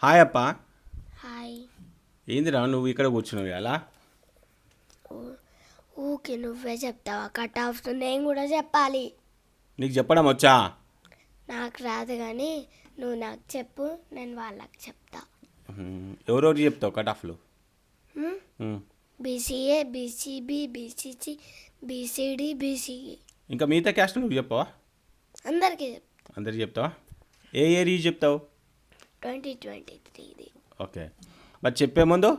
Hi అప్ప. Hi ఏందిరా నువ్వు ఇక్కడ కూర్చున్నావు అలా ఊకే నువ్వే చెప్తావా? కట్ ఆఫ్ నేను కూడా చెప్పాలి. నీకు చెప్పడం వచ్చా? నాకు రాదు కానీ నువ్వు నాకు చెప్పు నేను వాళ్ళకి చెప్తా. ఎవరెవరు చెప్తావు cut ఆఫ్లు BCA BCB BCC BCD BCE ఇంకా మిగతా క్యాస్ట్ నువ్వు చెప్పవా? అందరికీ అందరికి చెప్తావా? ఏ ఏరియా చెప్తావు? ట్వంటీ ట్వంటీ త్రీది ఓకే. మరి చెప్పే ముందు?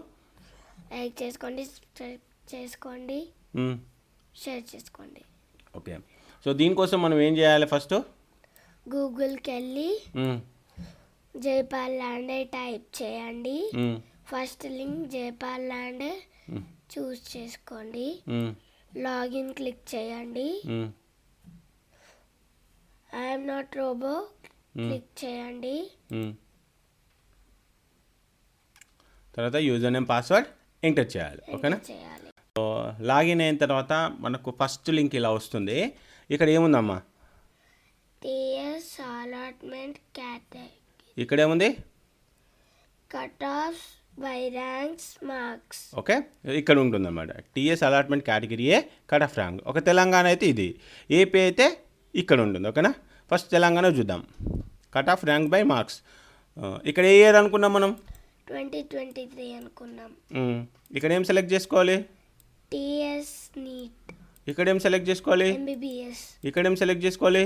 లైక్ చేసుకోండి చేసుకోండి షేర్ చేసుకోండి. ఓకే. సో దీనికోసం మనం ఏం చేయాలి ఫస్ట్? గూగుల్కి వెళ్ళి జైపాల్ ల్యాండ్ టైప్ చేయండి. First link Jaipal land choose చేసుకోండి. లాగిన్ క్లిక్ చేయండి. ఐఎమ్ నాట్ రోబో క్లిక్ చేయండి. తర్వాత యూజర్ నేమ్ పాస్వర్డ్ ఎంటర్ చేయాలి ఓకేనా? సో లాగిన్ అయిన తర్వాత మనకు ఫస్ట్ లింక్ ఇలా వస్తుంది. ఇక్కడ ఏముందమ్మా? టిఎస్ అలాట్మెంట్ కేటగిరీ ఇక్కడ ఏముంది cut off by ranks marks okay? ఇక్కడ ఉంటుందన్నమాట. టీఎస్ అలాట్మెంట్ కేటగిరీయే కట్ ఆఫ్ ర్యాంక్ ఒక తెలంగాణ అయితే ఇది. ఏపీ అయితే ఇక్కడ ఉంటుంది. ఓకేనా? ఫస్ట్ తెలంగాణ చూద్దాం. Cut off rank by marks ఇక్కడ ఏ ఇయర్ అనుకున్నాం మనం? ట్వంటీ ట్వంటీ త్రీ అనుకున్నాం. ఇక్కడ ఏం సెలెక్ట్ చేసుకోవాలి? TS NEET. ఇక్కడ ఏం సెలెక్ట్ చేసుకోవాలి? ఎంబీబీఎస్. ఇక్కడ ఏం సెలెక్ట్ చేసుకోవాలి?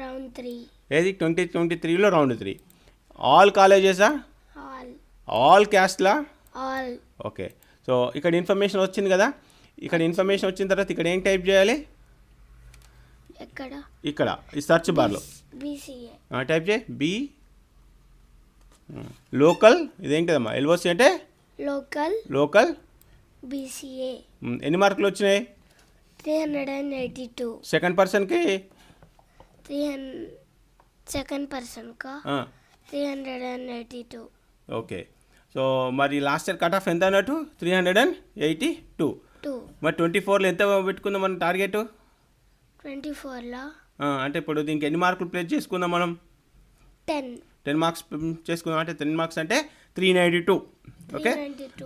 Round three. ఏది? ట్వంటీ ట్వంటీ త్రీలో రౌండ్ త్రీ. ఆల్ కాలేజెసా ఆల్ ఆల్ క్యాస్ట్లా ఆల్ ఓకే. సో ఇక్కడ ఇన్ఫర్మేషన్ వచ్చింది కదా? ఇక్కడ ఇన్ఫర్మేషన్ వచ్చిన తర్వాత ఇక్కడ ఏం టైప్ చేయాలి? ఎక్కడ? ఇక్కడ ఈ సెర్చ్ బార్లో బీసీఏ టైప్ చేయి. బి లోకల్ ఇదేంటిదమ్మా? ఎల్ఓసి అంటే? Local local? బీసీఏ. ఎన్ని మార్కులు వచ్చినాయి? Three hundred and eighty two. Second పర్సన్కి? Three hundred second పర్సన్కా? Three hundred and eighty two. Okay. So మరి లాస్ట్ ఇయర్ కట్ ఆఫ్ ఎంత అన్నట్టు? Three hundred and eighty two. Two. మరి ట్వంటీ ఫోర్లో ఎంత పెట్టుకుందాం మన టార్గెట్? ట్వంటీ ఫోర్లో? అంటే ఇప్పుడు దీనికి ఎన్ని మార్కులు ప్లేస్ చేసుకుందాం మనం? టెన్. టెన్ మార్క్స్ చేసుకుందాం అంటే టెన్ మార్క్స్ అంటే three ninety two okay?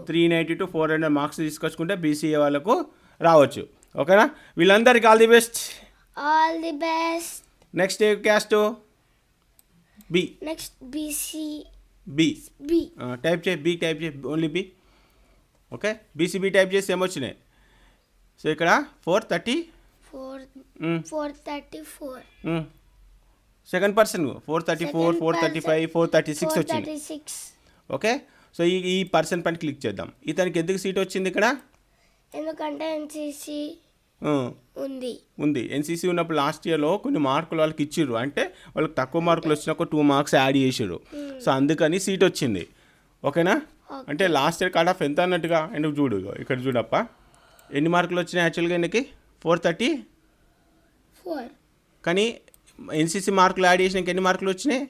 Three ninety two. Four hundred marks తీసుకొచ్చుకుంటే BCA వాళ్ళకు రావచ్చు ఓకేనా? వీళ్ళందరికీ all the best. All the best. Next A caste? B. Next BC B. B. Type చేయి B type చేయి only B. Okay? BCB type చేసి ఏమొచ్చినాయి so ఇక్కడ four thirty. Four four thirty four. Second person four thirty four four thirty five four thirty six వచ్చింది. Okay so ఈ ఈ person పైన click చేద్దాం. ఇతనికి ఎందుకు సీట్ వచ్చింది ఇక్కడ? ఎందుకంటే ఎన్సీసీ ఉంది. ఉంది. ఎన్సీసీ ఉన్నప్పుడు లాస్ట్ ఇయర్లో కొన్ని మార్కులు వాళ్ళకి ఇచ్చిర్రు. అంటే వాళ్ళకి తక్కువ మార్కులు వచ్చిన ఒక టూ మార్క్స్ యాడ్ చేసిర్రు. సో అందుకని సీట్ వచ్చింది. ఓకేనా? అంటే లాస్ట్ ఇయర్ కట్ ఆఫ్ ఎంత అన్నట్టుగా? ఎందుకు చూడు ఇక్కడ చూడప్ప. ఎన్ని మార్కులు వచ్చినాయి యాక్చువల్గా ఆయనకి ఫోర్ థర్టీ ఫోర్ కానీ ఎన్సీసీ మార్కులు యాడ్ చేసినాక ఎన్ని మార్కులు వచ్చినాయి?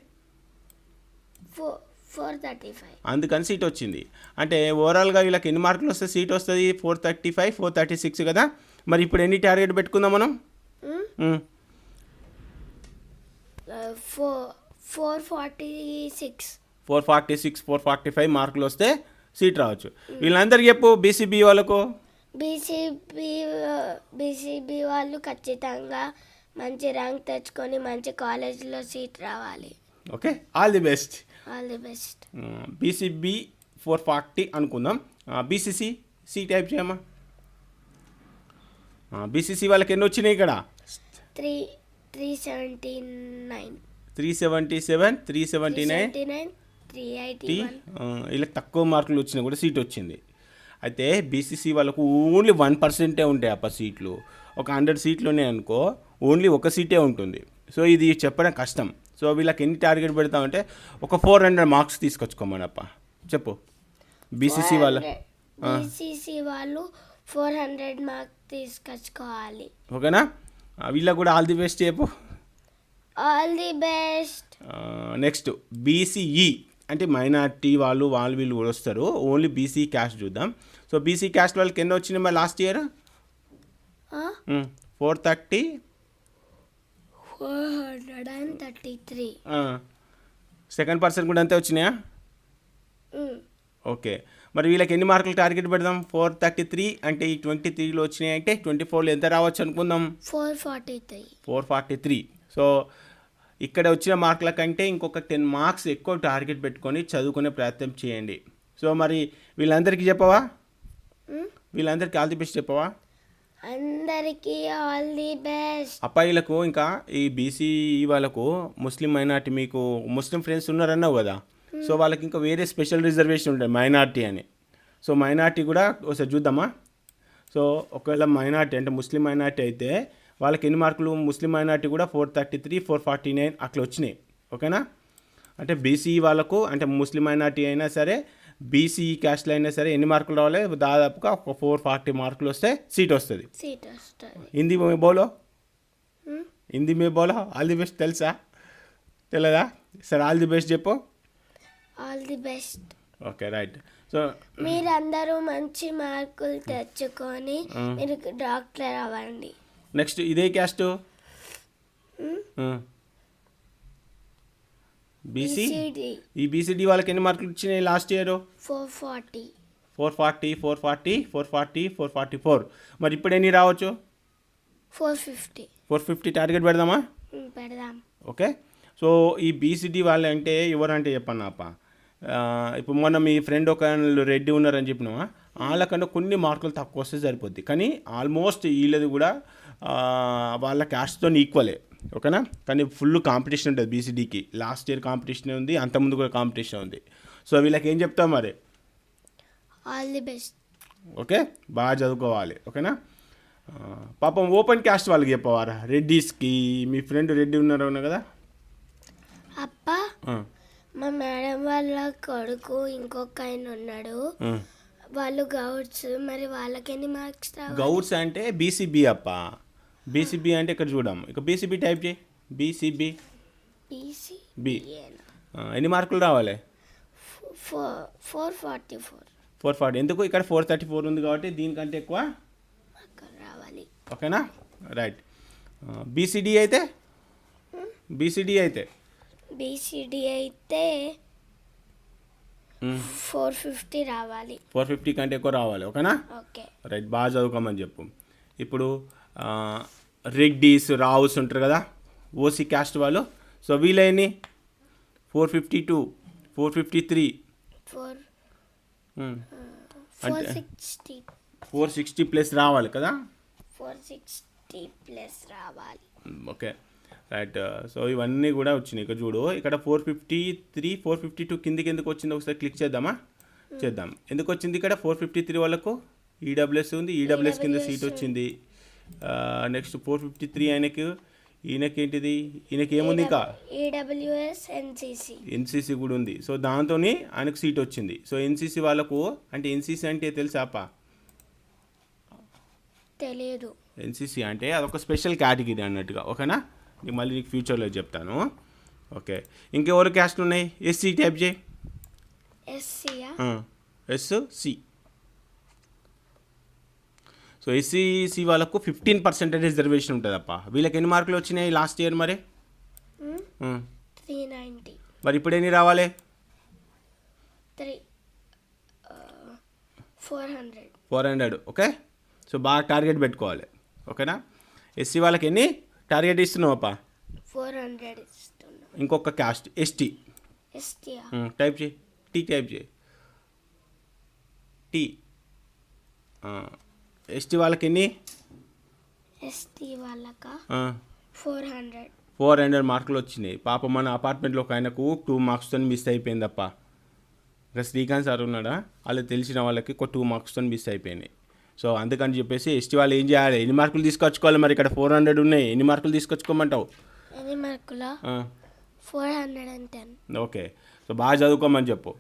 ఫోర్ థర్టీ ఫైవ్ అందుకని సీట్ వచ్చింది. అంటే ఓవరాల్గా వీళ్ళకి ఎన్ని మార్కులు వస్తే సీట్ వస్తుంది? Four thirty five four thirty six కదా? మరి ఇప్పుడు ఎన్ని టార్గెట్ పెట్టుకుందాం మనం? Four four forty six four forty six four forty five మార్కులు వస్తే సీట్ రావచ్చు. వీళ్ళందరికీ చెప్పు బీసీబీ వాళ్ళకు? బీసీబీ బీసీబీ వాళ్ళు ఖచ్చితంగా మంచి ర్యాంక్ తెచ్చుకొని మంచి కాలేజీలో సీట్ రావాలి. Okay all the best. All the best. BCB four forty అనుకుందాం. బీసీసీ సి టైప్ చేయమ్మా. బీసీసీ వాళ్ళకి ఎన్ని వచ్చినాయి ఇక్కడ? Three three seventy nine. Three seventy seven three seventy nine. Three eighty వీళ్ళకి తక్కువ మార్కులు వచ్చినా కూడా సీట్ వచ్చింది. అయితే బీసీసీ వాళ్ళకు ఓన్లీ వన్ పర్సెంటే ఉంటాయి అప్ప సీట్లు. ఒక హండ్రెడ్ సీట్లు ఉన్నాయి అనుకో ఓన్లీ ఒక సీటే ఉంటుంది. సో ఇది చెప్పడం కష్టం. సో వీళ్ళకి ఎన్ని టార్గెట్ పెడతామంటే ఒక ఫోర్ హండ్రెడ్ మార్క్స్ తీసుకొచ్చుకోమనప్ప. చెప్పు. బీసీసీ వాళ్ళ బీసీసీ వాళ్ళు ఫోర్ హండ్రెడ్ మార్క్ తీసుకొచ్చుకోవాలి. ఓకేనా? వీళ్ళకి కూడా ఆల్ ది బెస్ట్ చెప్పు. All the best. Next BCE అంటే మైనార్టీ వాళ్ళు వాళ్ళు వీళ్ళు కూడా వస్తారు. ఓన్లీ బీసీ క్యాస్ట్ చూద్దాం. సో బీసీ క్యాస్ట్ వాళ్ళకి ఎన్ని వచ్చినాయి మరి last year? Four thirty four hundred and thirty three. Second person కూడా అంతే వచ్చినాయా? ఓకే. మరి వీళ్ళకి ఎన్ని మార్కులు టార్గెట్ పెడదాం? ఫోర్ థర్టీ త్రీ అంటే ఈ ట్వంటీ త్రీలో వచ్చినాయి అంటే ట్వంటీ ఫోర్లో ఎంత రావచ్చు అనుకుందాం? Four forty three. Four forty three. So ఇక్కడ వచ్చిన మార్కుల కంటే ఇంకొక టెన్ మార్క్స్ ఎక్కువ టార్గెట్ పెట్టుకొని చదువుకునే ప్రయత్నం చేయండి. సో మరి వీళ్ళందరికీ చెప్పవా? వీళ్ళందరికీ ఆల్ ది బెస్ట్ చెప్పవా? అందరికీ ఆల్ ది బెస్ట్. అబ్బాయిలకు ఇంకా ఈ బీసీ వాళ్ళకు ముస్లిం మైనార్టీ మీకు ముస్లిం ఫ్రెండ్స్ ఉన్నారన్నావు కదా. సో వాళ్ళకి ఇంకా వేరే స్పెషల్ రిజర్వేషన్ ఉంటుంది మైనార్టీ అని. సో మైనార్టీ కూడా ఒకసారి చూద్దామా? సో ఒకవేళ మైనార్టీ అంటే ముస్లిం మైనార్టీ అయితే వాళ్ళకి ఎన్ని మార్కులు? ముస్లిం మైనార్టీ కూడా four thirty three four forty nine అట్లా వచ్చినాయి. ఓకేనా? అంటే బీసీ వాళ్ళకు అంటే ముస్లిం మైనార్టీ అయినా సరే బీసీ క్యాస్ట్లో అయినా సరే ఎన్ని మార్కులు రావాలి? దాదాపుగా ఒక ఫోర్ ఫార్టీ మార్కులు వస్తే సీట్ వస్తుంది. సీట్ వస్తుంది. హిందీ మే బోలో? హిందీ మే బోలో? ఆల్ ది బెస్ట్ తెలుసా? తెలియదా సరే ఆల్ ది బెస్ట్ చెప్పు. All the best. Okay right. So మీరందరూ మంచి మార్కులు తెచ్చుకొని మీరు డాక్టర్ అవ్వండి. నెక్స్ట్ ఇదే క్యాస్ట్? బీసీ బీసీడి ఈ బీసీడీ వాళ్ళకి ఎన్ని మార్కులు వచ్చినాయి last year? Four forty four forty four forty four forty four forty four మరి ఇప్పుడు ఎన్ని రావచ్చు? Four fifty four fifty target పెడదామా? పెడదాం. ఓకే. సో ఈ బీసీడీ వాళ్ళు అంటే ఎవరంటే చెప్పన్నా అప్ప ఇప్పుడు మొన్న మీ ఫ్రెండ్ ఒక రెడ్డి ఉన్నారని చెప్పినావా వాళ్ళకన్నా కొన్ని మార్కులు తక్కువ వస్తే సరిపోద్ది. కానీ ఆల్మోస్ట్ వీళ్ళది కూడా వాళ్ళ క్యాస్ట్తో ఈక్వలే. ఓకేనా? కానీ ఫుల్ కాంపిటీషన్ ఉంటుంది బీసీడీకి లాస్ట్ ఇయర్ కాంపిటీషన్ ఉంది అంతకుముందు కూడా కాంపిటీషన్ ఉంది. సో వీళ్ళకి ఏం చెప్తాం మరి? All the best okay? బాగా చదువుకోవాలి. ఓకేనా? పాపం ఓపెన్ క్యాస్ట్ వాళ్ళకి చెప్పవారా? రెడ్డీస్కి మీ ఫ్రెండ్ రెడ్డి ఉన్నారు కదా? అప్ప మా మేడం వాళ్ళ కొడుకు ఇంకొక ఆయన ఉన్నాడు. వాళ్ళు గౌడ్స్ మరి వాళ్ళకి ఎన్ని మార్క్స్ గౌడ్స్ అంటే బీసీబీ అప్ప. బీసీబీ అంటే ఇక్కడ చూడం ఇక బీసీబీ టైప్ చేయి. బీసీబీ బీసీ బి ఎన్ని మార్కులు రావాలి? Four four forty four. Four forty. ఎందుకు? ఇక్కడ ఫోర్ థర్టీ ఫోర్ ఉంది కాబట్టి దీనికంటే ఎక్కువ రావాలి. ఓకేనా? రైట్. బీసీడీ అయితే? బీసీడీ అయితే? బీసీడీ అయితే ఫోర్ ఫిఫ్టీ రావాలి. ఫోర్ ఫిఫ్టీ కంటే ఎక్కువ రావాలి. ఓకేనా? ఓకే. రైట్. బాగా చదువుకోమని చెప్పు. ఇప్పుడు రెడ్డీస్ రావుస్ ఉంటారు కదా ఓసీ క్యాస్ట్ వాళ్ళు. సో వీళ్ళని four fifty two four fifty three. అంటే- ఫోర్ సిక్స్టీ. ప్లస్ రావాలి కదా? ఫోర్ సిక్స్టీ ప్లస్ రావాలి. ఓకే. రైట్ సో ఇవన్నీ కూడా వచ్చినాయి. ఇక్కడ చూడు ఇక్కడ four fifty three four fifty two కిందికి ఎందుకు వచ్చింది ఒకసారి క్లిక్ చేద్దామా? చేద్దాం. ఎందుకు వచ్చింది ఇక్కడ? ఫోర్ ఫిఫ్టీ త్రీ వాళ్ళకు? ఈడబ్ల్యూఎస్ ఉంది ఈడబ్ల్యూఎస్ కింద సీట్ వచ్చింది. నెక్స్ట్ ఫోర్ ఫిఫ్టీ త్రీ ఆయనకి. ఈయనకి ఏంటిది ఈయనకి ఏముంది ఇంకా ఈడబ్ల్యూఎస్ ఎన్సిసి ఎన్సీసీ కూడా ఉంది. సో దాంతో ఆయనకు సీట్ వచ్చింది. సో ఎన్సీసీ వాళ్ళకు అంటే ఎన్సీసీ అంటే తెలుసా అప్ప? తెలియదు ఎన్సీసీ అంటే అదొక స్పెషల్ కేటగిరీ అన్నట్టుగా. ఓకేనా? నీకు మళ్ళీ నీకు ఫ్యూచర్లో చెప్తాను. ఓకే. ఇంకెవరు క్యాస్ట్లు ఉన్నాయి? ఎస్సీ టైప్ చేయి. ఎస్సీయా ఎస్ సి సో ఎస్సీసీ వాళ్ళకు ఫిఫ్టీన్ పర్సెంటేజ్ రిజర్వేషన్ ఉంటుంది అప్ప వీళ్ళకి ఎన్ని మార్కులు వచ్చినాయి లాస్ట్ ఇయర్ మరి. త్రీ నైంటీ మరి ఇప్పుడు ఎన్ని రావాలి? Four hundred four hundred okay so బాగా టార్గెట్ పెట్టుకోవాలి ఓకేనా ఎస్సీ వాళ్ళకి ఎన్ని టార్గెట్ ఇస్తున్నావు అప్ప ఫోర్ హండ్రెడ్ ఇస్తున్నాం. ఇంకొక క్యాస్ట్ ఎస్టీ టైప్ చేయి. టీ టైప్ చేయి. టీ ఎస్టీ వాళ్ళకి ఎన్ని? ఎస్టీ వాళ్ళక? Four hundred. ఫోర్ హండ్రెడ్ మార్కులు వచ్చినాయి. పాప మన అపార్ట్మెంట్లో ఒక ఆయనకు టూ మార్క్స్తో మిస్ అయిపోయిందప్ప. ఇంకా శ్రీకాంత్ సార్ ఉన్నాడా? వాళ్ళకి తెలిసిన వాళ్ళకి ఒక టూ మార్క్స్తో మిస్ అయిపోయినాయి. సో అందుకని చెప్పేసి ఎస్టీ వాళ్ళు ఏం చేయాలి? ఎన్ని మార్కులు తీసుకొచ్చుకోవాలి మరి? ఇక్కడ ఫోర్ హండ్రెడ్ ఉన్నాయి. ఎన్ని మార్కులు తీసుకొచ్చుకోమంటావు? ఎన్ని మార్కులా? Four hundred and ten okay. So బాగా చదువుకోమని చెప్పు.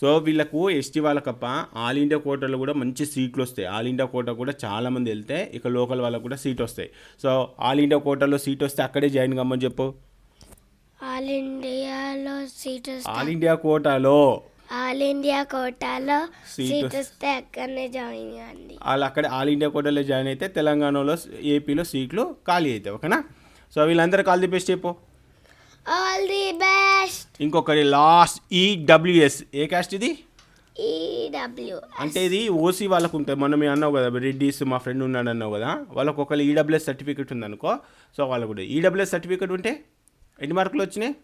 సో వీళ్ళకు ఎస్టీ వాళ్ళకప్ప ఆల్ ఇండియా కోటాలో కూడా మంచి సీట్లు వస్తాయి. ఆల్ ఇండియా కోటా కూడా చాలా మంది వెళ్తే ఇక లోకల్ వాళ్ళకు కూడా సీట్ వస్తాయి. సో ఆల్ ఇండియా కోటాలో సీట్ వస్తే అక్కడే జాయిన్ కమ్మని చెప్పు. ఆల్ ఇండియాలో సీట్ ఆల్ ఇండియా కోటాలో ఆల్ ఇండియా కోటాలో సీట్ వస్తే అక్కడనే జాయిన్ కాండి వాళ్ళు అక్కడ ఆల్ ఇండియా కోటాలో జాయిన్ అయితే తెలంగాణలో ఏపీలో సీట్లు ఖాళీ అవుతాయి. ఓకేనా? సో వీళ్ళందరికీ ఆల్ ది బెస్ట్ చెప్పు. ఆల్ ది బెస్ట్ ఇంకొకటి లాస్ట్ ఈడబ్ల్యూఎస్ ఏ క్యాస్ట్ ఇది? ఈడబ్ల్యూ అంటే ఇది ఓసీ వాళ్ళకు ఉంటుంది. మొన్న మీరు అన్నావు కదా రెడ్డిస్ మా ఫ్రెండ్ ఉన్నాడు అన్నావు కదా. వాళ్ళకు ఒకళ్ళు ఈడబ్ల్యూఎస్ సర్టిఫికేట్ ఉందనుకో సో వాళ్ళకు కూడా. ఈడబ్ల్యూఎస్ సర్టిఫికేట్ ఉంటే ఎన్ని మార్కులు వచ్చినాయి?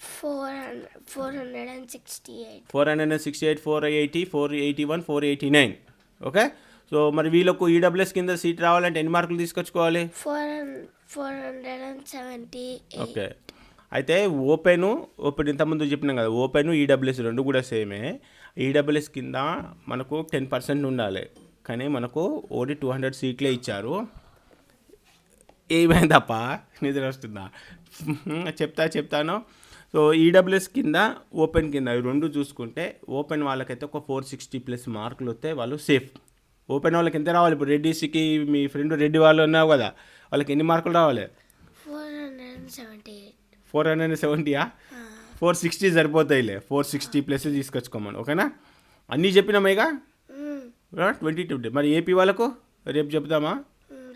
Four hundred four hundred and sixty eight four hundred and sixty eight four eighty four eighty one four eighty nine okay so మరి వీళ్ళకు ఈడబ్ల్యూఎస్ కింద సీట్ రావాలంటే ఎన్ని మార్కులు తీసుకొచ్చుకోవాలి? Four four hundred and seventy okay అయితే ఓపెన్ ఓపెన్ ఇంతకుముందు చెప్పినాం కదా ఓపెన్ ఈడబ్ల్యూఎస్ రెండు కూడా సేమే. ఈడబ్ల్యూఎస్ కింద మనకు టెన్ పర్సెంట్ ఉండాలి. కానీ మనకు ఓడి టూ హండ్రెడ్ సీట్లే ఇచ్చారు. ఏమైందప్ప నిద్ర వస్తుందా? చెప్తా చెప్తాను. సో ఈడబ్ల్యూఎస్ కింద ఓపెన్ కింద రెండు చూసుకుంటే ఓపెన్ వాళ్ళకైతే ఒక ఫోర్ సిక్స్టీ ప్లస్ మార్కులు వస్తే వాళ్ళు సేఫ్. ఓపెన్ వాళ్ళకి ఎంత రావాలి? ఇప్పుడు రెడ్డిస్కి మీ ఫ్రెండ్ రెడ్డి వాళ్ళు ఉన్నావు కదా వాళ్ళకి ఎన్ని మార్కులు రావాలి? Four hundred seventy four hundred and సెవెంటీయా? Four sixty సరిపోతాయిలే. ఫోర్ సిక్స్టీ ప్లస్ తీసుకొచ్చుకోమని. ఓకేనా? అన్నీ చెప్పినామేగా ట్వంటీ ట్వంటీ మరి ఏపీ వాళ్ళకు? రేపు చెప్తామా?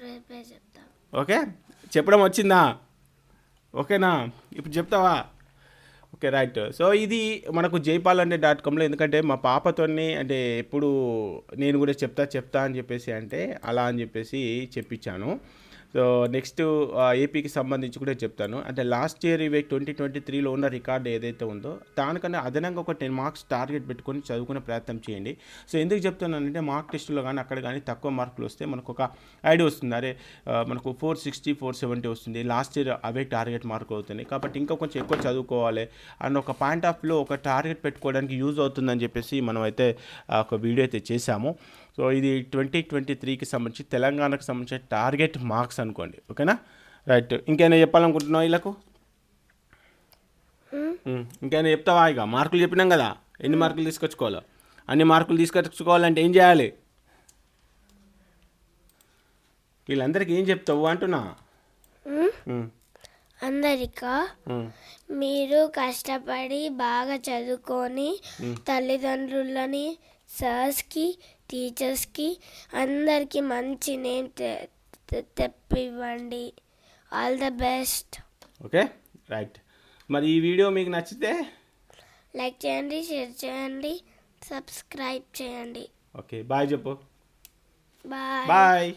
రేపే చెప్తాం. ఓకే? చెప్పడం వచ్చిందా? ఓకేనా? ఇప్పుడు చెప్తావా? Okay right. సో ఇది మనకు జైపాల్ అంటే డాట్ కామ్లో ఎందుకంటే మా పాపతోని అంటే ఎప్పుడు నేను కూడా చెప్తా చెప్తా అని చెప్పేసి అంటే అలా అని చెప్పేసి చెప్పించాను. సో నెక్స్ట్ ఏపీకి సంబంధించి కూడా చెప్తాను. అంటే లాస్ట్ ఇయర్ ఇవి ట్వంటీ ట్వంటీ త్రీలో ఉన్న రికార్డు ఏదైతే ఉందో దానికన్నా అదనంగా ఒక టెన్ మార్క్స్ టార్గెట్ పెట్టుకొని చదువుకునే ప్రయత్నం చేయండి. సో ఎందుకు చెప్తున్నానంటే మార్క్ టెస్టులో కానీ అక్కడ కానీ తక్కువ మార్కులు వస్తే మనకు ఒక ఐడియా వస్తుంది. అరే మనకు ఫోర్ సిక్స్టీ ఫోర్ సెవెంటీ వస్తుంది. లాస్ట్ ఇయర్ అవే టార్గెట్ మార్క్ అవుతుంది కాబట్టి ఇంకా కొంచెం ఎక్కువ చదువుకోవాలి. అండ్ ఒక పాయింట్ ఆఫ్లో ఒక టార్గెట్ పెట్టుకోవడానికి యూజ్ అవుతుందని చెప్పేసి మనం అయితే ఒక వీడియో అయితే చేశాము. సో ఇది ట్వంటీ ట్వంటీ త్రీకి సంబంధించి తెలంగాణకు సంబంధించిన టార్గెట్ మార్క్స్ అనుకోండి ఓకేనా? రైట్. ఇంకేమైనా చెప్పాలనుకుంటున్నావు వీళ్ళకు ఇంకేమైనా చెప్తావా ఇక? మార్కులు చెప్పినాం కదా ఎన్ని మార్కులు తీసుకొచ్చుకోవాలో? అన్ని మార్కులు తీసుకొచ్చుకోవాలంటే ఏం చేయాలి? వీళ్ళందరికీ ఏం చెప్తావు అంటున్నా? అందరికా మీరు కష్టపడి బాగా చదువుకొని తల్లిదండ్రులని సార్స్కి టీచర్స్కి అందరికీ మంచి name తెప్పివ్వండి. All the best. Okay? Right. మరి ఈ వీడియో మీకు నచ్చితే? లైక్ చేయండి షేర్ చేయండి సబ్స్క్రైబ్ చేయండి. ఓకే బాయ్ చెప్పు. బాయ్. బాయ్.